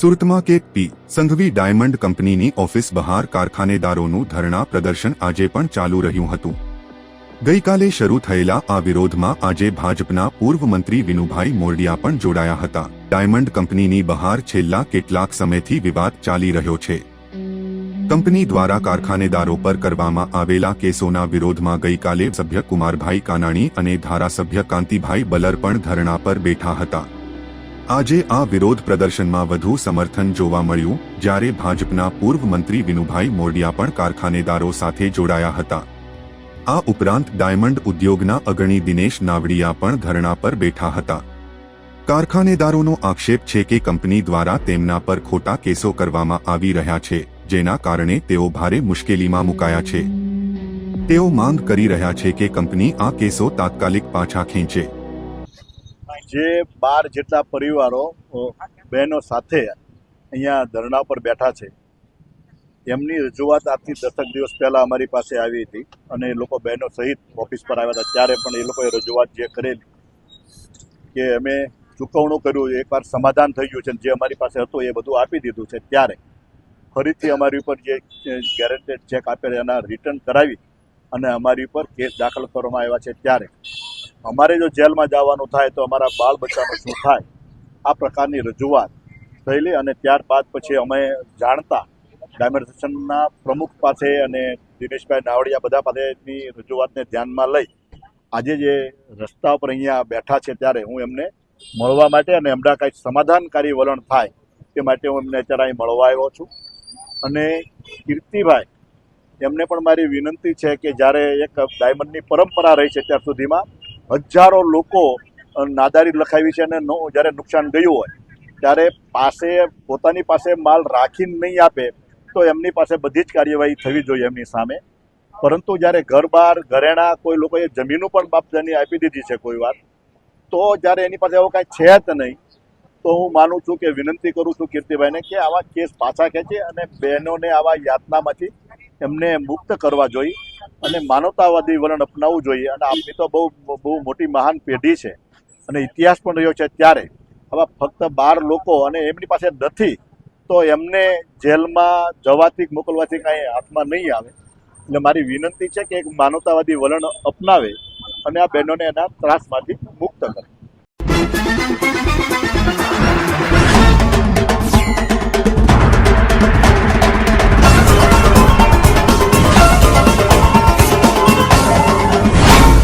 સુરતમાં K P. Sanghvi diamond કંપનીની office બહાર કારખાનેદારોનું ધરણા પ્રદર્શન આજે પણ ચાલુ રહ્યું હતું. ગઈકાલે શરૂ થયેલા આ વિરોધમાં આજે ભાજપના પૂર્વ મંત્રી વિનુભાઈ મોરડિયા પણ જોડાયા હતા. ડાયમંડ કંપનીની બહાર છેલ્લા કેટલાક સમયથી વિવાદ ચાલી રહ્યો છે. કંપની દ્વારા કારખાનેદારો પર કરવામાં આવેલા કેસોના વિરોધમાં ગઈકાલે સભ્ય કુમારભાઈ કાનાણી અને ધારાસભ્ય કાંતિભાઈ બલર પણ ધરણા પર બેઠા હતા. આજે આ વિરોધ પ્રદર્શનમાં વધુ સમર્થન જોવા મળ્યું, જ્યારે ભાજપના પૂર્વ મંત્રી વિનુભાઈ મોરડિયા પણ કારખાનેદારો સાથે જોડાયા હતા. આ ઉપરાંત ડાયમંડ ઉદ્યોગના અગણી દિનેશ નાવડિયા પણ ધરણા પર બેઠા હતા. કારખાનેદારોનો આક્ષેપ છે કે કંપની દ્વારા તેમના પર ખોટા કેસો કરવામાં આવી રહ્યા છે, જેના કારણે તેઓ ભારે મુશ્કેલીમાં મુકાયા છે. તેઓ માંગ કરી રહ્યા છે કે કંપની આ કેસો તાત્કાલિક પાછા ખેંચે. જે બાર જેટલા પરિવારો બહેનો સાથે અહીંયા ધરણા પર બેઠા છે એમની રજૂઆત આજથી દસક દિવસ પહેલાં અમારી પાસે આવી હતી અને એ લોકો બહેનો સહિત ઓફિસ પર આવ્યા હતા. ત્યારે પણ એ લોકોએ રજૂઆત જે કરેલી કે અમે ચૂકવણું કર્યું એકવાર સમાધાન થઈ ગયું છે જે અમારી પાસે હતું એ બધું આપી દીધું છે. ત્યારે ફરીથી અમારી ઉપર જે ગેરેન્ટેડ ચેક આપેલ એના રિટર્ન કરાવી અને અમારી ઉપર કેસ દાખલ કરવામાં આવ્યા છે. ત્યારે અમારે જો જેલમાં જવાનું થાય તો અમારા બાળ બચ્ચાનું શું થાય? આ પ્રકારની રજૂઆત થયેલી અને ત્યારબાદ પછી અમે જાણતા ડાયમંડેશનના પ્રમુખ પાસે અને દિનેશભાઈ નાવડિયા બધા પાસેની રજૂઆતને ધ્યાનમાં લઈ આજે જે રસ્તા ઉપર અહીંયા બેઠા છે ત્યારે હું એમને મળવા માટે અને એમના કાંઈક સમાધાનકારી વલણ થાય તે માટે હું એમને અત્યારે અહીં મળવા આવ્યો છું. અને કીર્તિભાઈ, એમને પણ મારી વિનંતી છે કે જ્યારે એક ડાયમંડની પરંપરા રહી છે ત્યાર સુધીમાં હજારો લોકો નાદારી લખાવી છે અને જ્યારે નુકસાન ગયું હોય, ત્યારે પાસે, પોતાની પાસે માલ રાખીને નહીં આપે, તો એમની પાસે બધી જ કાર્યવાહી થવી જોઈએ એમની સામે. પરંતુ જ્યારે ઘર બાર ઘરેણા કોઈ લોકોએ જમીનો પણ બાપજાની આપી દીધી છે કોઈ વાર તો જ્યારે એની પાસે એવું કાંઈ છે જ નહીં, તો હું માનું છું કે વિનંતી કરું છું કીર્તિભાઈને કે આવા કેસ પાછા ખેંચે અને બહેનોને આવા યાતનામાંથી એમને મુક્ત કરવા જોઈએ અને માનવતાવાદી વલણ અપનાવવું જોઈએ. અને આપની તો બહુ બહુ મોટી મહાન પેઢી છે. અને ઇતિહાસ પણ રહ્યો છે ત્યારે. આવા ફક્ત બાર લોકો અને એમની પાસે નથી, તો એમને જેલમાં જવાથી મોકલવાથી કાંઈ હાથમાં નહીં આવે. એટલે મારી વિનંતી છે કે એક માનવતાવાદી વલણ અપનાવે અને આ બહેનોને એના ત્રાસમાંથી મુક્ત કરે.